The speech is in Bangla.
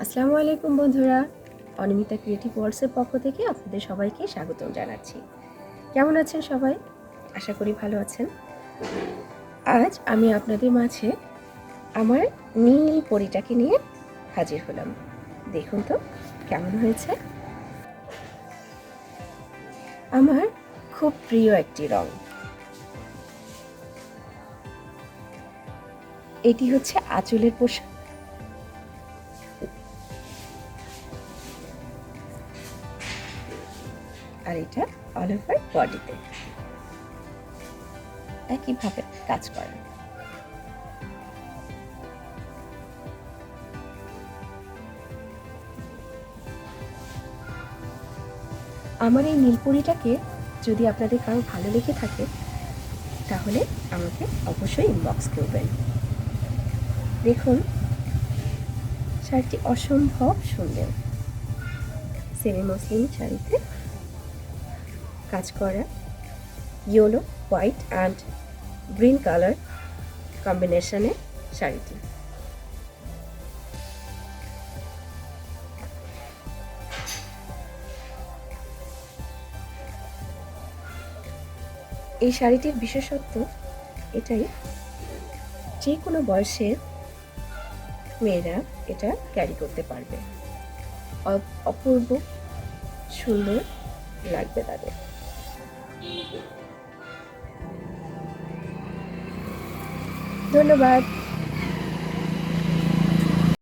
আসসালামু আলাইকুম বন্ধুরা। অনিমিতা ক্রিয়েটিভ ওয়ার্লসের পক্ষ থেকে আপনাদের সবাইকে স্বাগতম জানাচ্ছি। কেমন আছেন সবাই? আশা করি ভালো আছেন। আজ আমি আপনাদের মাঝে আমার নীল পরিটাকে নিয়ে হাজির হলাম। দেখুন তো কেমন হয়েছে। আমার খুব প্রিয় একটি রং। এটি হচ্ছে আঁচলের পোশাক। আর এটা অল ওভার বডিতে একইভাবে কাজ করে। আমার এই নীলপরিটাকে যদি আপনাদের কারও ভালো লেগে থাকে, তাহলে আমাকে অবশ্যই ইনবক্স করবেন। দেখুন, শাড়িটি অসম্ভব সুন্দর। সেমি মসলিন শাড়িতে কাজ করা। Yellow white and green colour কম্বিনেশনে শাড়িটি। এই শাড়িটির বিশেষত্ব এটাই যে কোনো বয়সের মেয়েরা এটা ক্যারি করতে পারবে। অপূর্ব সুন্দর লাগবে তাদের। ধন্যবাদ।